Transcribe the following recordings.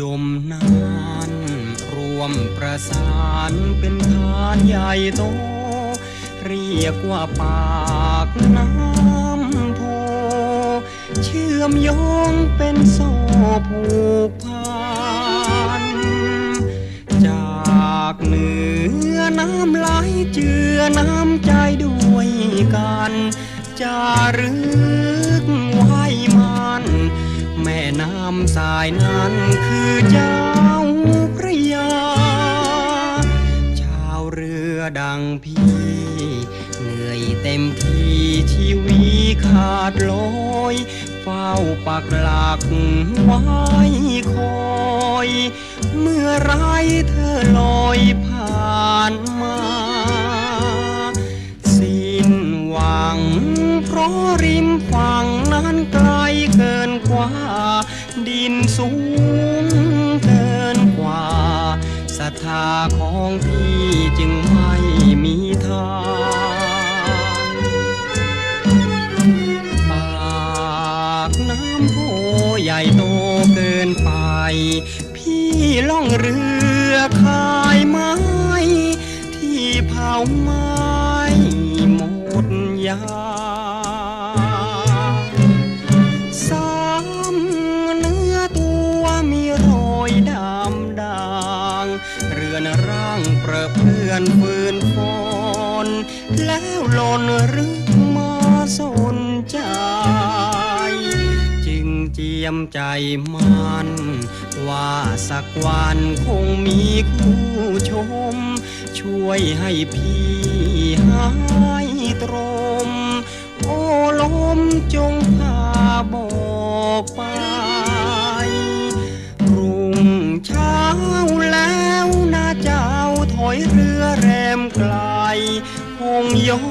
ยมนานรวมประสานเป็นฐานใหญ่โต เรียกว่าปากน้ำโพ เชื่อมโยงเป็นโซ่ผูกพัน จากเหนือน้ำไหลเจือน้ำใจด้วยกัน จะเรือำสายนั้นคือเจ้าพระยา ชาวเรือดังพี่ เหนื่อยเต็มที่ชีวิตขาดลอยเฝ้าปักหลักไว้คอย เมื่อไรเธอลอยผ่านมา สิ้นหวัง เพราะริมฝั่งนั้นไกลเกินกว่า ดินสูงเกินกว่าศรัทธาของพี่จึงไม่มีทางปากน้ำโพใหญ่โตเกินไป พี่ล่องเรือขายไม้ ที่เผาไม้หมดยา ร่างเปรอะเพื่อนฟืนฝนแล้วหล่นหรือมาสนใจ จึงเจียมใจมัน ว่าสักวันคงมีคู่ชม ช่วยให้พี่หายตรม โอ้ลมจงพาบอกไป คงย้อ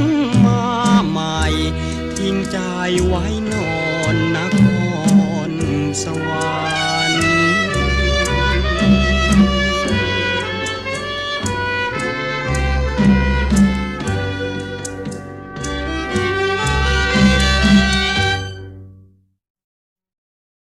นมาใหม่ทิ้งใจไว้นอ